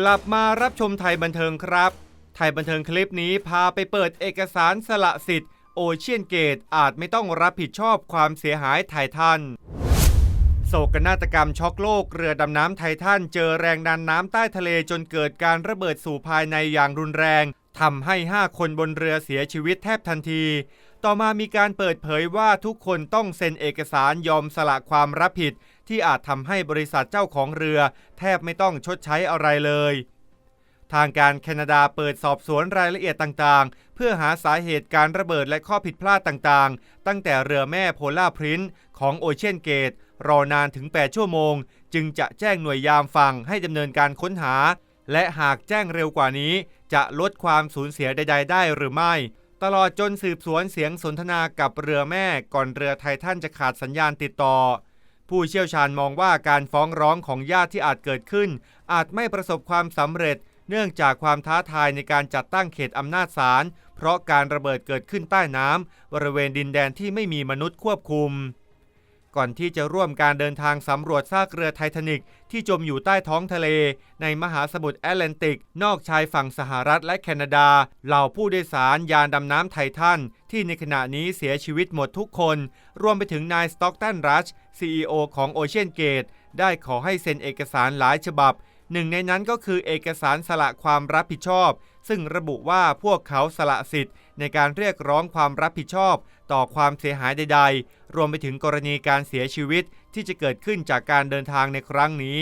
กลับมารับชมไทยบันเทิงครับ ไทยบันเทิงคลิปนี้พาไปเปิดเอกสารสละสิทธิ์โอเชียนเกตอาจไม่ต้องรับผิดชอบความเสียหายไททันโศกนาฏกรรมช็อกโลกเรือดำน้ำไททันเจอแรงดันน้ำใต้ทะเลจนเกิดการระเบิดสู่ภายในอย่างรุนแรงทำให้ 5 คนบนเรือเสียชีวิตแทบทันที ต่อมามีการเปิดเผยว่าทุกคนต้องเซ็นเอกสารยอมสละความรับผิด ที่อาจทำให้บริษัทเจ้าของเรือ แทบไม่ต้องชดใช้อะไรเลย ทางการแคนาดาเปิดสอบสวนรายละเอียดต่างๆ เพื่อหาสาเหตุการระเบิดและข้อผิดพลาดต่างๆ ตั้งแต่เรือแม่โพล่าพรินต์ของโอเชียนเกต รอนานถึง 8 ชั่วโมง จึงจะแจ้งหน่วยยามฝั่งให้ดำเนินการค้นหา และหากแจ้งเร็วกว่านี้ จะลดความสูญเสียใด ๆ ได้หรือไม่ตลอดจนสืบสวนเสียงสนทนากับเรือแม่ก่อนเรือไททันจะขาดสัญญาณติดต่อ ผู้เชี่ยวชาญมองว่าการฟ้องร้องของญาติที่อาจเกิดขึ้น อาจไม่ประสบความสำเร็จ เนื่องจากความท้าทายในการจัดตั้งเขตอำนาจศาลเพราะการระเบิดเกิดขึ้นใต้น้ำบริเวณดินแดนที่ไม่มีมนุษย์ควบคุม ก่อนที่จะร่วมการเดินทางสำรวจซากเรือไททานิกที่จมอยู่ใต้ท้องทะเล ในมหาสมุทรแอตแลนติก นอกชายฝั่งสหรัฐและแคนาดา เหล่าผู้โดยสารยานดำน้ำไททันที่ในขณะนี้เสียชีวิตหมดทุกคน รวมไปถึงนายสต็อกตันรัช CEO ของโอเชียนเกตได้ขอให้เซ็นเอกสารหลายฉบับ หนึ่งในนั้นก็คือเอกสารสละความรับผิดชอบ ซึ่งระบุว่าพวกเขาสละสิทธิ์ ในการเรียกร้องความรับผิดชอบ ต่อความเสียหายใด ๆ รวมไปถึงกรณีการเสียชีวิตที่จะเกิดขึ้นจากการเดินทางในครั้งนี้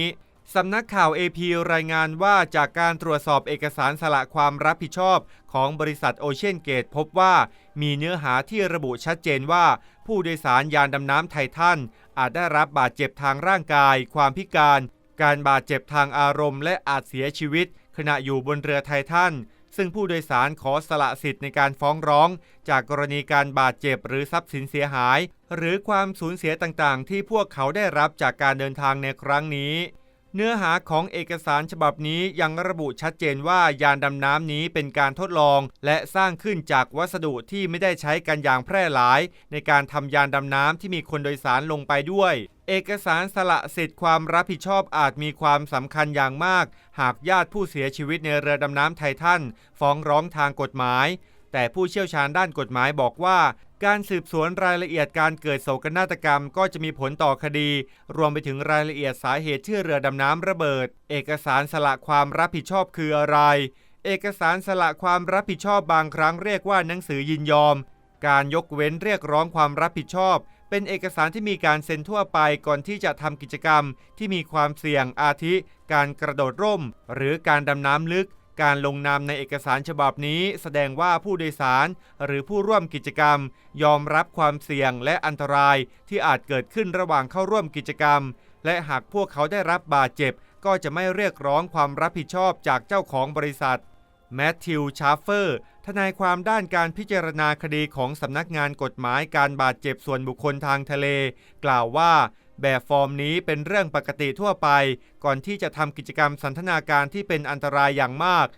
สำนักข่าว AP รายงานว่าจากการตรวจสอบเอกสารสละความรับผิดชอบของบริษัทโอเชียนเกตพบว่ามีเนื้อหาที่ระบุชัดเจนว่า ผู้โดยสารยานดำน้ำไททันอาจได้รับบาดเจ็บทางร่างกาย ความพิการ การบาดเจ็บทางอารมณ์ และอาจเสียชีวิต ขณะอยู่บนเรือไททันซึ่งผู้โดยสารขอสละสิทธิ์ในการฟ้องร้อง จากกรณีการบาดเจ็บหรือทรัพย์สินเสียหาย หรือความสูญเสียต่างๆ ที่พวกเขาได้รับจากการเดินทางในครั้งนี้ เนื้อหาของเอกสารฉบับนี้ยังระบุชัดเจนว่ายานดำน้ำนี้เป็นการทดลอง และสร้างขึ้นจากวัสดุที่ไม่ได้ใช้กันอย่างแพร่หลาย ในการทำยานดำน้ำที่มีคนโดยสารลงไปด้วย เอกสารสละสิทธิ์ความรับผิดชอบอาจมีความสำคัญอย่างมาก หากญาติผู้เสียชีวิตในเรือดำน้ำไททันฟ้องร้องทางกฎหมาย แต่ผู้เชี่ยวชาญด้านกฎหมายบอกว่า การสืบสวนรายละเอียดการเกิดโศกนาฏกรรมก็จะมีผลต่อคดี รวมไปถึงรายละเอียดสาเหตุที่เรือดำน้ำระเบิด เอกสารสละความรับผิดชอบคืออะไร เอกสารสละความรับผิดชอบบางครั้งเรียกว่าหนังสือยินยอม การยกเว้นเรียกร้องความรับผิดชอบ เป็นเอกสารที่มีการเซ็นทั่วไปก่อนที่จะทำกิจกรรม ที่มีความเสี่ยงอาทิ การกระโดดร่ม หรือการดำน้ำลึก การลงนามในเอกสารฉบับนี้แสดงว่าผู้โดยสาร หรือผู้ร่วมกิจกรรม ยอมรับความเสี่ยงและอันตรายที่อาจเกิดขึ้นระหว่างเข้าร่วมกิจกรรม และหากพวกเขาได้รับบาดเจ็บ ก็จะไม่เรียกร้องความรับผิดชอบจากเจ้าของบริษัทแมทธิวชาฟเฟอร์ ทนายความด้านการพิจารณาคดีของสำนักงานกฎหมายการบาดเจ็บส่วนบุคคลทางทะเล กล่าวว่า แบบฟอร์มนี้เป็นเรื่องปกติทั่วไป ก่อนที่จะทำกิจกรรมสันทนาการที่เป็นอันตรายอย่างมาก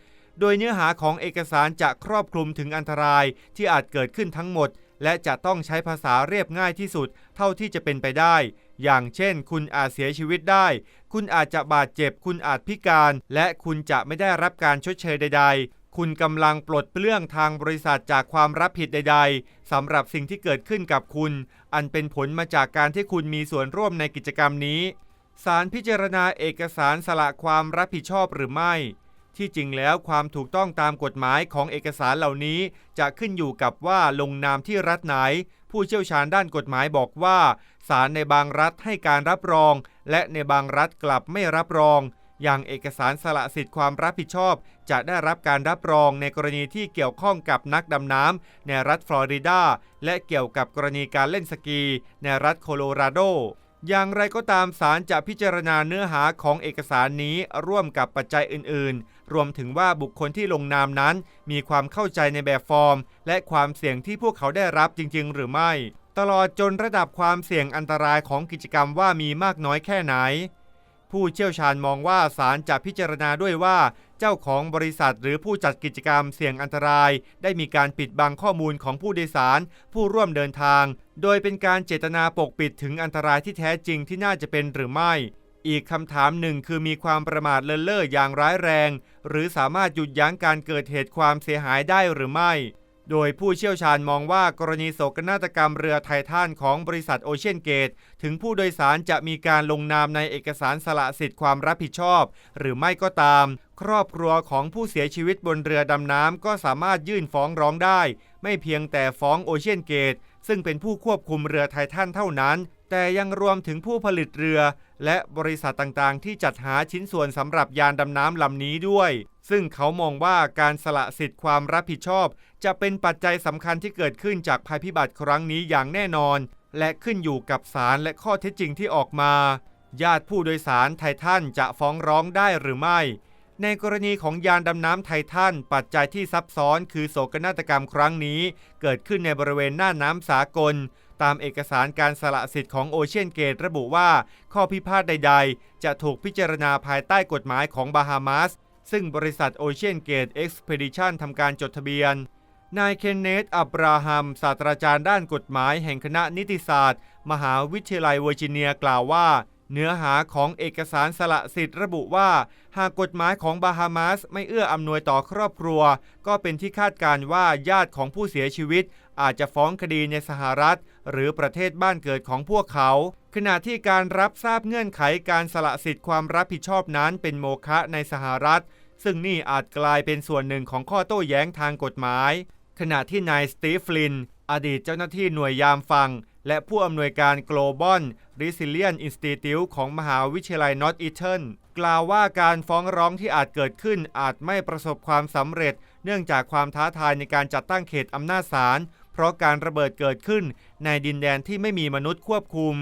โดยเนื้อหาของเอกสารจะครอบคลุมถึงอันตรายที่อาจเกิดขึ้นทั้งหมด และจะต้องใช้ภาษาเรียบง่ายที่สุด เท่าที่จะเป็นไปได้ อย่างเช่น คุณอาจเสียชีวิตได้ คุณอาจจะบาดเจ็บ คุณอาจพิการ และคุณจะไม่ได้รับการชดเชยใด ๆ คุณกำลังปลดเปลื้องทางบริษัทจากความรับผิดใด ๆสำหรับสิ่งที่เกิดขึ้นกับคุณ อันเป็นผลมาจากการที่คุณมีส่วนร่วมในกิจกรรมนี้ศาลพิจารณาเอกสารสละความรับผิดชอบหรือไม่ ที่จริงแล้วความถูกต้องตามกฎหมายของเอกสารเหล่านี้ จะขึ้นอยู่กับว่าลงนามที่รัฐไหน ผู้เชี่ยวชาญด้านกฎหมายบอกว่าศาลในบางรัฐให้การรับรอง และในบางรัฐกลับไม่รับรอง อย่างเอกสารสละสิทธิ์ความรับผิดชอบ จะได้รับการรับรองในกรณีที่เกี่ยวข้องกับนักดำน้ำในรัฐฟลอริดา และเกี่ยวกับกรณีการเล่นสกี ในรัฐโคโลราโด อย่างไรก็ตามศาลจะพิจารณาเนื้อหาของเอกสารนี้ร่วมกับปัจจัยอื่น ๆ รวมถึงว่าบุคคลที่ลงนามนั้น มีความเข้าใจในแบบฟอร์ม และความเสี่ยงที่พวกเขาได้รับจริง ๆ หรือไม่ ตลอดจนระดับความเสี่ยงอันตรายของกิจกรรมว่ามีมากน้อยแค่ไหน ผู้เชี่ยวชาญมองว่าศาลจะพิจารณาด้วยว่า เจ้าของบริษัทหรือผู้จัดกิจกรรมเสี่ยงอันตราย ได้มีการปิดบังข้อมูลของผู้โดยสาร ผู้ร่วมเดินทาง โดยเป็นการเจตนาปกปิดถึงอันตรายที่แท้จริงที่น่าจะเป็นหรือไม่ อีกคำถามหนึ่งคือมีความประมาทเลินเล่ออย่างร้ายแรง หรือสามารถหยุดยั้งการเกิดเหตุความเสียหายได้หรือไม่ โดยผู้เชี่ยวชาญมองว่ากรณีโศกนาฏกรรมเรือไททันของบริษัทโอเชียนเกต ถึงผู้โดยสารจะมีการลงนามในเอกสารสละสิทธิ์ความรับผิดชอบ หรือไม่ก็ตาม ครอบครัวของผู้เสียชีวิตบนเรือดำน้ำก็สามารถยื่นฟ้องร้องได้ ไม่เพียงแต่ฟ้องโอเชียนเกต ซึ่งเป็นผู้ควบคุมเรือไททันเท่านั้น แต่ยังรวมถึงผู้ผลิตเรือ และบริษัทต่างๆ ที่จัดหาชิ้นส่วนสำหรับยานดำน้ำลำนี้ด้วย ซึ่งเขามองว่าการสละสิทธิ์ความรับผิดชอบ จะเป็นปัจจัยสำคัญที่เกิดขึ้นจากภัยพิบัติครั้งนี้อย่างแน่นอน และขึ้นอยู่กับสารและข้อเท็จจริงที่ออกมา ญาติผู้โดยสารไททันจะฟ้องร้องได้หรือไม่ ในกรณีของยานดำน้ำไททันปัจจัยที่ซับซ้อนคือโศกนาฏกรรมครั้งนี้ เกิดขึ้นในบริเวณหน้าน้ำสากลตามเอกสารการสละสิทธิ์ของโอเชียนเกตระบุว่า ข้อพิพาทใด ๆ จะถูกพิจารณาภายใต้กฎหมายของบาฮามาส ซึ่งบริษัทโอเชียนเกตเอ็กซ์เพดิชันทำการจดทะเบียน นายเคนเนตอับราฮัม ศาสตราจารย์ด้านกฎหมายแห่งคณะนิติศาสตร์ มหาวิทยาลัยเวอร์จิเนียกล่าวว่า เนื้อหาของเอกสารสละสิทธิ์ระบุว่า หากกฎหมายของบาฮามาสไม่เอื้ออำนวยต่อครอบครัว ก็เป็นที่คาดการณ์ว่าญาติของผู้เสียชีวิต อาจจะฟ้องคดีในสหรัฐ หรือประเทศบ้านเกิดของพวกเขา ขณะที่การรับทราบเงื่อนไขการสละสิทธิ์ความรับผิดชอบนั้นเป็นโมฆะในสหรัฐ ซึ่งนี่อาจกลายเป็นส่วนหนึ่งของข้อโต้แย้งทางกฎหมาย ขณะที่นายสตีฟลิน อดีตเจ้าหน้าที่หน่วยยามฟัง และผู้อำนวยการ Global Resilience Institute ของมหาวิทยาลัย Northeastern กล่าวว่าการฟ้องร้องที่อาจเกิดขึ้นอาจไม่ประสบความสำเร็จ เนื่องจากความท้าทายในการจัดตั้งเขตอำนาจศาลเพราะการระเบิดเกิดขึ้นในดินแดนที่ไม่มีมนุษย์ควบคุม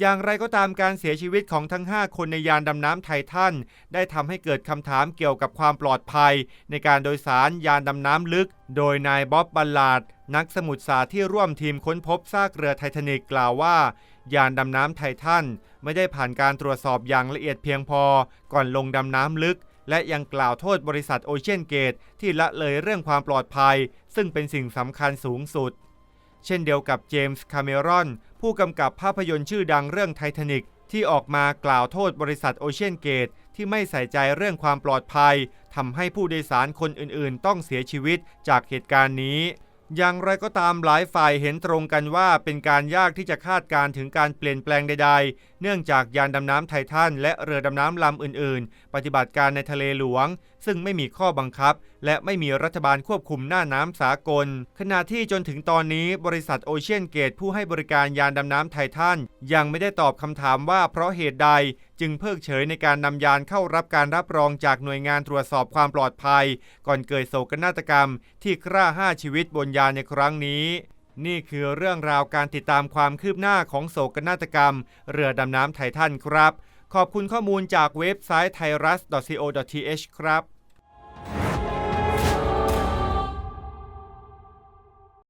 อย่างไรก็ตามการเสียชีวิตของทั้ง 5 คนในยานดำน้ำไททันได้ทำให้เกิดคำถามเกี่ยวกับความปลอดภัย ในการโดยสารยานดำน้ำลึก โดยนายบ๊อบบัลลาด นักสมุทรศาสตร์ที่ร่วมทีมค้นพบซากเรือไททานิกกล่าวว่า ยานดำน้ำไททันไม่ได้ผ่านการตรวจสอบอย่างละเอียดเพียงพอ ก่อนลงดำน้ำลึก และยังกล่าวโทษบริษัทโอเชียนเกตที่ละเลยเรื่องความปลอดภัย ซึ่งเป็นสิ่งสำคัญสูงสุด เช่นเดียวกับเจมส์คาเมรอน ผู้กำกับภาพยนตร์ชื่อดังเรื่องไททานิกที่ออกมากล่าวโทษบริษัทโอเชียนเกตที่ไม่ใส่ใจเรื่องความปลอดภัยทำให้ผู้โดยสารคนอื่นๆ ต้องเสียชีวิตจากเหตุการณ์นี้ อย่างไรก็ตามหลายฝ่ายเห็นตรงกันว่าเป็นการยากที่จะคาดการถึงการเปลี่ยนแปลงใด ๆเนื่องจากยานดำน้ำไททันและเรือดำน้ำลำอื่น ๆ ปฏิบัติการในทะเลหลวง ซึ่งไม่มีข้อบังคับ และไม่มีรัฐบาลควบคุมหน้าน้ำสากล ขณะที่จนถึงตอนนี้บริษัทโอเชียนเกตผู้ให้บริการยานดำน้ำไททันยังไม่ได้ตอบคำถามว่าเพราะเหตุใดจึงเพิกเฉยในการนำยานเข้ารับการรับรองจากหน่วยงานตรวจสอบความปลอดภัย ก่อนเกิดโศกนาฏกรรมที่ฆ่าห้าชีวิตบนยานในครั้งนี้ นี่คือเรื่องราวการติดตามความคืบหน้าของโศกนาฏกรรม เรือดำน้ำไททันครับ ขอบคุณข้อมูลจากเว็บไซต์ thairas.co.th ครับ